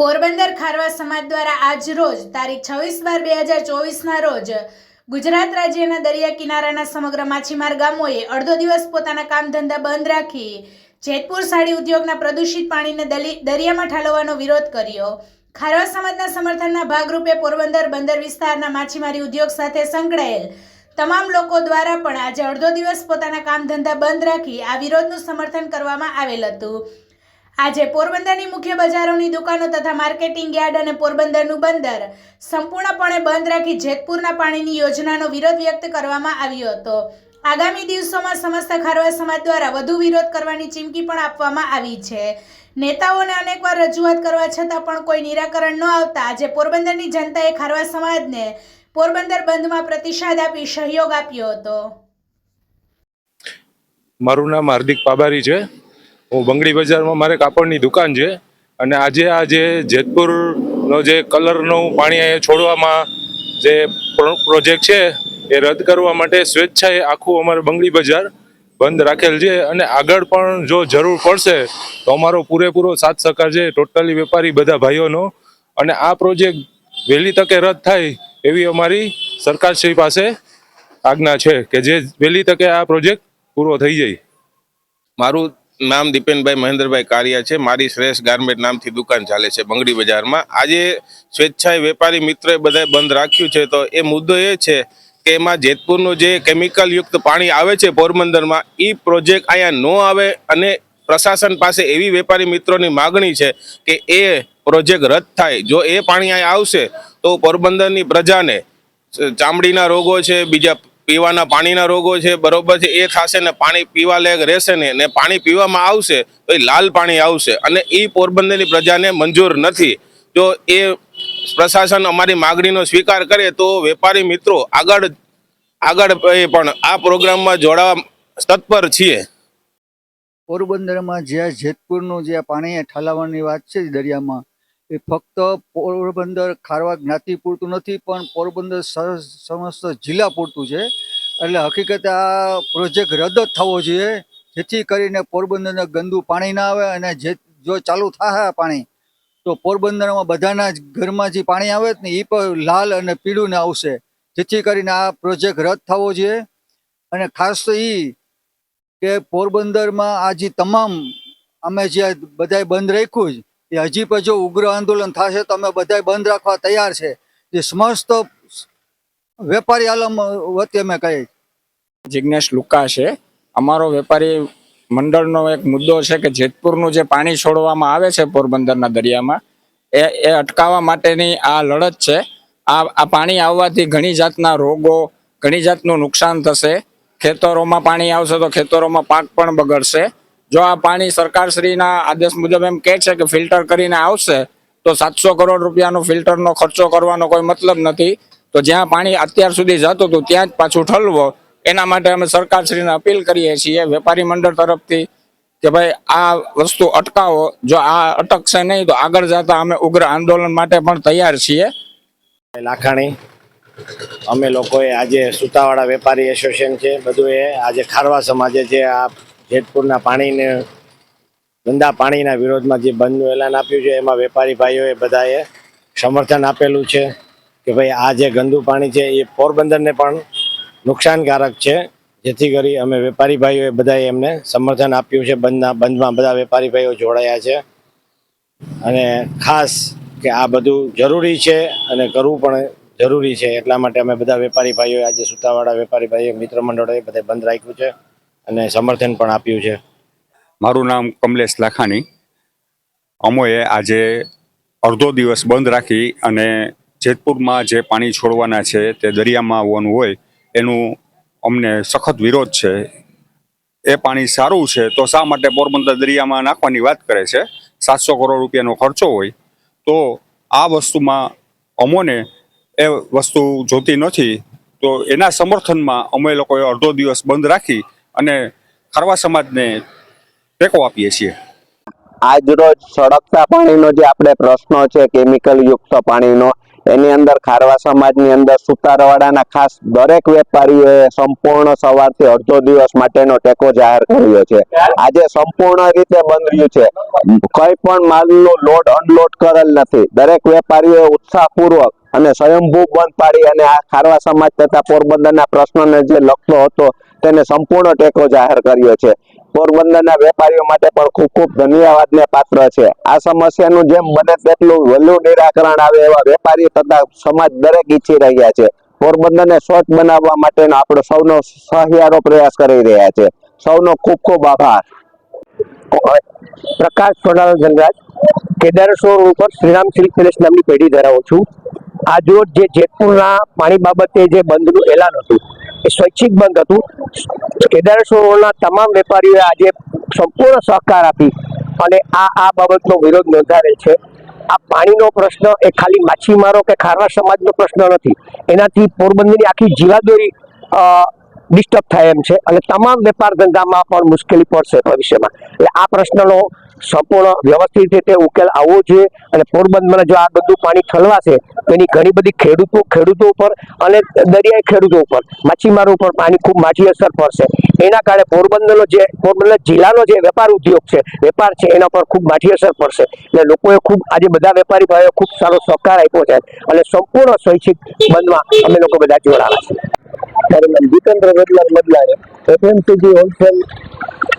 પોરબંદર ખારવા સમાજ દ્વારા આજ રોજ તારીખ છવ્વીસ બાર બે હજાર ચોવીસના રોજ ગુજરાત રાજ્યના દરિયા કિનારાના સમગ્ર માછીમાર ગામોએ અડધો દિવસ પોતાના કામ ધંધા બંધ રાખી જેતપુર સાડી ઉદ્યોગના પ્રદૂષિત પાણીને દરિયામાં ઠાલવવાનો વિરોધ કર્યો. ખારવા સમાજના સમર્થનના ભાગરૂપે પોરબંદર બંદર વિસ્તારના માછીમારી ઉદ્યોગ સાથે સંકળાયેલ તમામ લોકો દ્વારા પણ આજે અડધો દિવસ પોતાના કામ ધંધા બંધ રાખી આ વિરોધનું સમર્થન કરવામાં આવેલ હતું. આજે પોરબંદરની મુખ્ય બજારોની દુકાનો તથા માર્કેટિંગ યાર્ડ અને પોરબંદરનું બંદર સંપૂર્ણપણે બંધ રાખી જેતપુરના પાણીની યોજનાનો વિરોધ વ્યક્ત કરવામાં આવ્યો હતો. આગામી દિવસોમાં સમસ્ત ખારવા સમાજ દ્વારા વધુ વિરોધ કરવાની ચીમકી પણ આપવામાં આવી છે. નેતાઓને અનેકવાર રજૂઆત કરવા છતાં પણ કોઈ નિરાકરણ ન આવતા આજે પોરબંદરની જનતાએ ખારવા સમાજને પોરબંદર બંધમાં પ્રતિસાદ આપી સહયોગ આપ્યો હતો. મારું નામ હાર્દિક પાબારી છે. હું બંગડી બજારમાં મારે કાપડની દુકાન છે. અને આજે આ જે જેતપુરનો જે કલરનું પાણી અહીંયા છોડવામાં જે પ્રો- પ્રોજેક્ટ છે, એ રદ કરવા માટે સ્વેચ્છાએ આખું અમારે બંગડી બજાર બંધ રાખેલ છે. અને આગળ પણ જો જરૂર પડશે, તો અમારો પૂરેપૂરો સાથ સહકાર છે ટોટલી વેપારી બધા ભાઈઓનો. અને આ પ્રોજેક્ટ વહેલી તકે રદ થાય એવી અમારી સરકારશ્રી પાસે આજ્ઞા છે કે જે વહેલી તકે આ પ્રોજેક્ટ પૂરો થઈ જાય. મારું નામ દીપેનભાઈ મહેન્દ્રભાઈ કારિયા છે. મારી શ્રેષ્ઠ ગાર્મેન્ટ નામથી દુકાન ચાલે છે બંગડી બજારમાં. આજે સ્વેચ્છાએ વેપારી મિત્રોએ બધાએ બંધ રાખ્યું છે. તો એ મુદ્દો એ છે કે એમાં જેતપુરનું જે કેમિકલયુક્ત પાણી આવે છે પોરબંદરમાં એ પ્રોજેક્ટ અહીંયા ન આવે અને પ્રશાસન પાસે એવી વેપારી મિત્રોની માગણી છે કે એ પ્રોજેક્ટ રદ થાય. જો એ પાણી અહીંયા આવશે, તો પોરબંદરની પ્રજાને, ચામડીના રોગો છે, બીજા પીવાના પાણીના રોગો છે, બરોબર છે, એ થશે ને પાણી પીવા લાયક રહેશે ને ને પાણી પીવામાં આવશે તો એ લાલ પાણી આવશે અને એ પોરબંદરની પ્રજાને મંજૂર નથી. જો એ પ્રશાસન અમારી માગણીનો સ્વીકાર કરે તો વેપારી મિત્રો આગળ આગળ પણ આ પ્રોગ્રામમાં જોડાવા તત્પર છીએ. પોરબંદરમાં જે જેતપુરનું જે પાણી ઠાલાવવાની વાત છે દરિયામાં એ ફક્ત પોરબંદર ખારવા જ્ઞાતિ પૂરતું નથી, પણ પોરબંદર સમસ્ત જિલ્લા પૂરતું છે. એટલે હકીકતે આ પ્રોજેક્ટ રદ જ થવો જોઈએ, જેથી કરીને પોરબંદરને ગંદુ પાણી ના આવે અને જે, જો ચાલુ થાય પાણી, તો પોરબંદરમાં બધાના જ ઘરમાં જે પાણી આવે ને એ પણ લાલ અને પીળું ને આવશે. જેથી કરીને આ પ્રોજેક્ટ રદ થવો જોઈએ. અને ખાસ તો એ કે પોરબંદરમાં આ જે તમામ, અમે જે બધાય બંધ રાખ્યું છે એ હજી પણ જો ઉગ્ર આંદોલન થશે તો અમે બધાય બંધ રાખવા તૈયાર છે. જે સમસ્ત વેપારી આલમ વતી અમે કહીએ. જિજ્ઞેશ લુકા છે. અમારો વેપારી મંડળનો એક મુદ્દો છે કે જેતપુરનું જે પાણી છોડવામાં આવે છે પોરબંદરના દરિયામાં, એ એ અટકાવવા માટેની આ લડત છે. આ આ પાણી આવવાથી ઘણી જાતના રોગો, ઘણી જાતનું નુકસાન થશે. ખેતરોમાં પાણી આવશે તો ખેતરોમાં પાક પણ બગડશે. જો આ પાણી સરકારશ્રીના આદેશ મુજબ એમ કહે છે કે ફિલ્ટર કરીને આવશે, તો સાતસો કરોડ રૂપિયાનો ફિલ્ટરનો ખર્ચો કરવાનો કોઈ મતલબ નથી. તો જ્યાં પાણી અત્યાર સુધી જતું હતું, ત્યાં જ પાછું ઠલવો. એના માટે અમે સરકારશ્રીને અપીલ કરીએ છીએ, વેપારી મંડળ તરફથી, કે ભાઈ આ વસ્તુ અટકાવો. જો આ અટકશે નહીં, તો આગળ જતા અમે ઉગ્ર આંદોલન માટે પણ તૈયાર છીએ. લાખાણી, અમે લોકોએ આજે સુતાવાડા વેપારી એસોસિએશન છે બધું એ આજે ખારવા સમાજે જે આ જેતપુરના પાણીને, ગંદા પાણીના વિરોધમાં જે બંધનું એલાન આપ્યું છે, એમાં વેપારી ભાઈઓએ બધાએ સમર્થન આપેલું છે કે ભાઈ આ જે ગંદુ પાણી છે, એ પોરબંદરને પણ નુકસાનકારક છે. જેથી કરી અમે વેપારી ભાઈઓએ બધાએ એમને સમર્થન આપ્યું છે. બંધના, બંધમાં બધા વેપારી ભાઈઓ જોડાયા છે. અને ખાસ કે આ બધું જરૂરી છે અને કરવું પણ જરૂરી છે. એટલા માટે અમે બધા વેપારી ભાઈઓએ આજે સુતાવાળા વેપારી ભાઈઓ, મિત્ર મંડળોએ બધે બંધ રાખ્યું છે. અને સમર્થન પણ આપ્યું છે. મારું નામ કમલેશ લાખાણી. અમોએ આજે અડધો દિવસ બંધ રાખી અને જેતપુરમાં જે પાણી છોડવાના છે તે દરિયામાં આવવાનું હોય એનું અમને સખત વિરોધ છે. એ પાણી સારું છે તો શા માટે પોરબંદર દરિયામાં નાખવાની વાત કરે છે? સાતસો કરોડ રૂપિયાનો ખર્ચો હોય તો આ વસ્તુમાં અમોને એ વસ્તુ જોતી નથી. તો એના સમર્થનમાં અમે લોકોએ અડધો દિવસ બંધ રાખી અને ખારવા સમાજને ટેકો આપીએ છીએ. આજ સળગતા પાણીનો જે આપણે પ્રશ્ન છે, કેમિકલ યુક્ત પાણીનો, એની અંદર ખારવા સમાજની અંદર સુતારવાડાના ખાસ દરેક વેપારીઓએ સંપૂર્ણ સવારથી અડધો દિવસ માટેનો ટેકો જાહેર કર્યો છે. આજે સંપૂર્ણ રીતે બંધ રહ્યું છે. કઈ પણ માલનું લોડ, અનલોડ કરેલ નથી. દરેક વેપારીઓએ ઉત્સાહપૂર્વક અને સ્વયંભૂ બંધ પાડી અને આ ખારવા સમાજ તથા પોરબંદરના પ્રશ્નને જે લખતો હતો તેને સંપૂર્ણ ટેકો જાહેર કર્યો છે. પોરબંદરના વેપારીઓ માટે પણ ખૂબ ખૂબ ધન્યવાદને પાત્ર છે. આ સમસ્યાનું જેમ બને તેટલું વહેલું નિરાકરણ આવે એવા વેપારી તથા સમાજ દરેક ઈચ્છી રહ્યા છે. પોરબંદરને સ્વચ્છ બનાવવા માટેનો આપણો સૌનો સહિયારો પ્રયાસ કરી રહ્યા છે. સૌનો ખૂબ ખૂબ આભાર. પ્રકાશ સોનાલ ધનરાજ કેદારેશ્વર સોર ઉપર શ્રીરામ સિલ્ક પેલેસ નામની પેઢી ધરાવું છું. આજરોજ જે જેતપુરના પાણી બાબતે જે બંધનું એલાન હતું સ્વૈચ્છિક બંધ હતું. કેદારેશ્વરના તમામ વેપારીઓએ આજે સંપૂર્ણ સહકાર આપી અને આ આ બાબતનો વિરોધ નોંધાવેલ છે. આ પાણીનો પ્રશ્ન એ ખાલી માછીમારો કે ખારવા સમાજનો પ્રશ્ન નથી. એનાથી પોરબંદરની આખી જીવાદોરી ડિસ્ટર્બ થાય એમ છે. અને તમામ વેપાર ધંધામાં પણ મુશ્કેલી પડશે ભવિષ્યમાં એટલે આ પ્રશ્નનો સંપૂર્ણ વ્યવસ્થિત રીતે ઉકેલ આવવો જોઈએ. અને પોરબંદરમાં જો આ બધું પાણી ઠલવાશે એની ઘણી બધી ખેડૂતો ખેડૂતો ઉપર અને દરિયાઈ ખેડૂતો ઉપર માછીમારો ઉપર પાણી ખૂબ માછી અસર પડશે. એના કારણે પોરબંદરનો જે, પોરબંદર જિલ્લાનો જે વેપાર ઉદ્યોગ છે, વેપાર છે, એના પર ખૂબ માઠી અસર પડશે. એટલે લોકોએ ખૂબ, આજે બધા વેપારી ભાઈઓ ખૂબ સારો સહકાર આપ્યો છે. અને સંપૂર્ણ સ્વૈચ્છિક બંધમાં અમે લોકો બધા જોડાયા છે મારું નામ Jitendra Vedlal Madlani. FMCG wholesale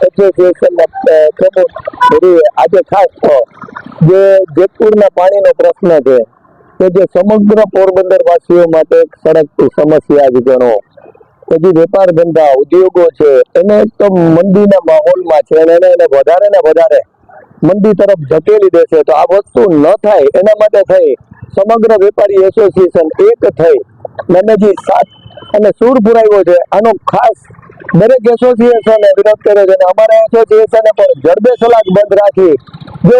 association આજે ખાસ જે જેતપુરના પાણીનો પ્રશ્ન છે કે જે સમગ્ર પોરબંદર માટે એક સળગતી સમસ્યા જ ગણો. પછી વેપાર ધંધા ઉદ્યોગો છે, એને તો મંદીના માહોલમાં છે અને એને વધારે ને વધારે મંદી તરફ ધકેલી દેશે તો આ વસ્તુ ન થાય. એના માટે થઈ સમગ્ર વેપારી એસોસિએશન એક થઈ. નાનાજી સાત અને સૂર પુરાવ્યો છે. આનો ખાસ દરેક એસોસિએશને વિરોધ કર્યો છે અને અમારા એસોસિએશને પણ જડબે સલાક બંધ રાખી. જો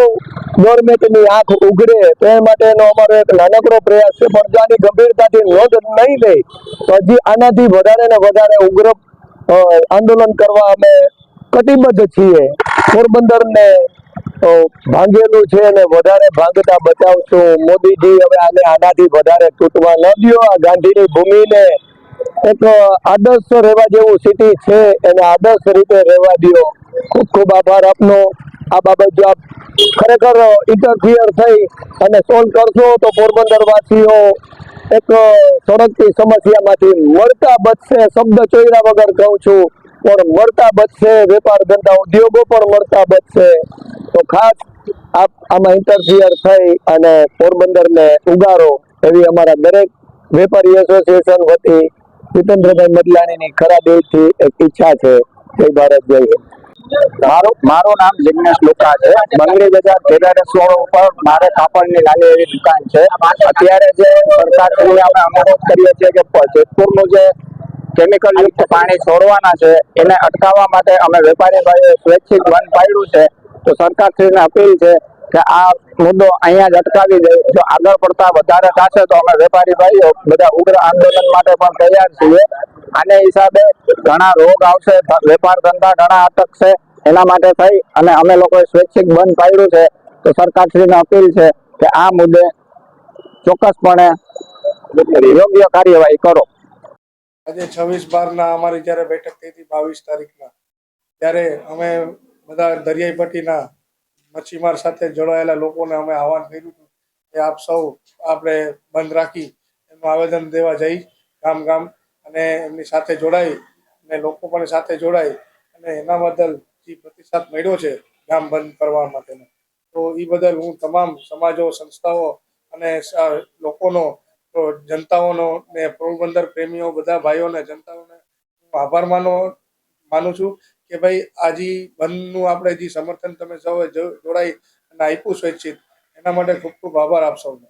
ગવર્મેન્ટની આંખ ઉઘડે તો માટેનો અમારો એક નાનકડો પ્રયાસ છે. પણ આની ગંભીરતાથી નોંધ નહીં લે, તો હજી આનાથી વધારે ને વધારે ઉગ્ર આંદોલન કરવા અમે કટિબદ્ધ છીએ. પોરબંદરને ભાંગેલું છે અને વધારે ભાંગતા બચાવશું. મોદીજી હવે આને આનાથી વધારે તૂટવા ન દો આ ગાંધીની ભૂમિને એક આદર્શ રહેવા જેવું સિટી છે, એને આદર્શ રીતે રહેવા દો ખૂબ ખૂબ આભાર આપનો. આ બાબત જો આપ ખરેખર ઇન્ટરફિયર થઈ અને સોલ્વ કરશો તો પોરબંદરવાસીઓ એક સળગતી સમસ્યામાંથી મળતા બચશે, શબ્દ ચોર્યા વગર કહું છું, પણ મળતા બચશે, વેપાર ધંધા ઉદ્યોગો પણ મળતા બચશે. તો ખાસ આપ આમાં ઇન્ટરફિયર થઈ અને પોરબંદરને ઉગારો એવી અમારા દરેક વેપારી એસોસિએશન વતી જીતેન્દ્રભાઈ મદલાણીની ખરા દિલથી એક ઈચ્છા છે. જય ભારત, જય મારું મારું નામ જિજ્ઞેશ લુકા છે. બંગડી બજાર કેદારેશ્વર ઉપર મારે કાપડની નાની એવી દુકાન છે. અત્યારે જે સરકાર શ્રી અમે અનુરોધ કરીએ છીએ કે જેતપુરનું જે કેમિકલ યુક્ત પાણી છોડવાના છે, એને અટકાવવા માટે અમે વેપારી ભાઈઓ સ્વૈચ્છિક વન પાડ્યું છે. તો સરકાર શ્રીને અપીલ છે કે આ મુદ્દો અહીંયા જ અટકાવી દે. જો આગળ પડતા વધારે થશે તો અમે વેપારી ભાઈઓ બધા ઉગ્ર આંદોલન માટે પણ તૈયાર છીએ. આને હિસાબે ઘણા રોગ આવશે વેપાર ધંધા ઘણા અટકશે. એના માટે થઈ અને અમે લોકોએ સ્વૈચ્છિક બંધ પાડ્યું છે. તો સરકારશ્રીને અપીલ છે કે આ મુદ્દે ચોક્કસપણે યોગ્ય કાર્યવાહી કરો. આજે છવ્વીસ બારના અમારી જ્યારે બેઠક થઈ હતી બાવીસ તારીખના, ત્યારે અમે બધા દરિયાઈ પટ્ટીના મચ્છીમાર સાથે જોડાયેલા લોકોને અમે આહવાન કર્યું હતું કે આપ સૌ આપણે બંધ રાખી એનું આવેદન દેવા જઈ ગામ ગામ અને એમની સાથે જોડાઈ અને લોકો પણ સાથે જોડાઈ અને એના બદલ જે પ્રતિસાદ મળ્યો છે ગામ બંધ કરવા માટેનો. તો એ બદલ હું તમામ સમાજો, સંસ્થાઓ અને લોકોનો જનતાઓનો ને પોરબંદર પ્રેમીઓ બધા ભાઈઓને, જનતાઓને હું આભાર માનો, માનું છું કે ભાઈ, આજી બંધનું આપણે જે સમર્થન તમે સૌએ જોડાઈ અને આપ્યું સ્વૈચ્છિક, એના માટે ખૂબ ખૂબ આભાર આપ સૌને.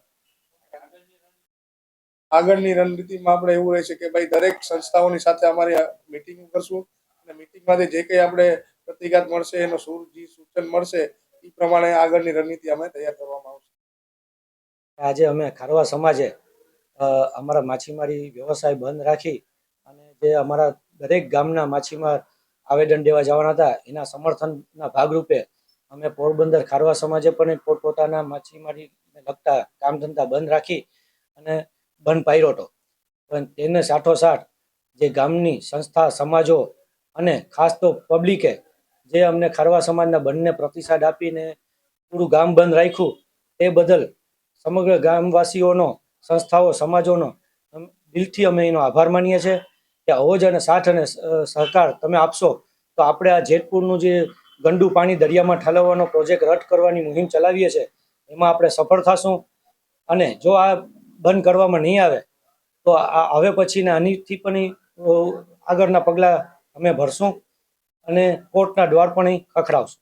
આગળની રણનીતિમાં આપણે એવું રહેશે કે ભાઈ, દરેક સંસ્થાઓની સાથે અમારી મિટિંગ કરશું અને મિટિંગમાંથી જે કંઈ આપણે પ્રતિઘાત મળશે, એનો સૂર, જે સૂચન મળશે, એ પ્રમાણે આગળની રણનીતિ અમે તૈયાર કરવામાં આવશે. આજે અમે ખારવા સમાજે અમારા માછીમારી વ્યવસાય બંધ રાખી અને જે અમારા દરેક ગામના માછીમાર આવેદન દેવા જવાના હતા. એના સમર્થનના ભાગરૂપે અમે પોરબંદર ખારવા સમાજે પણ પોતપોતાના માછીમારીને લગતા કામ ધંધા બંધ રાખી અને બંધ પાડ્યો પણ તેને સાઠોસાઠ જે ગામની સંસ્થા, સમાજો અને ખાસ તો પબ્લિકે જે અમને ખારવા સમાજના બંને પ્રતિસાદ આપીને પૂરું ગામ બંધ રાખ્યું, તે બદલ સમગ્ર ગામવાસીઓનો, સંસ્થાઓ, સમાજોનો દિલથી અમે એનો આભાર માનીએ છીએ. કે આવો જ અને સાથ અને સહકાર તમે આપશો, તો આપણે આ જેતપુરનું જે ગંડુ પાણી દરિયામાં ઠાલવવાનો પ્રોજેક્ટ રદ કરવાની મુહિમ ચલાવીએ છીએ, એમાં આપણે સફળ થશું. અને જો આ બંધ કરવામાં નહીં આવે, તો હવે પછીના આનીથી પણ આગળના પગલાં અમે ભરશું અને કોર્ટના દ્વાર પણ ખખડાવશું.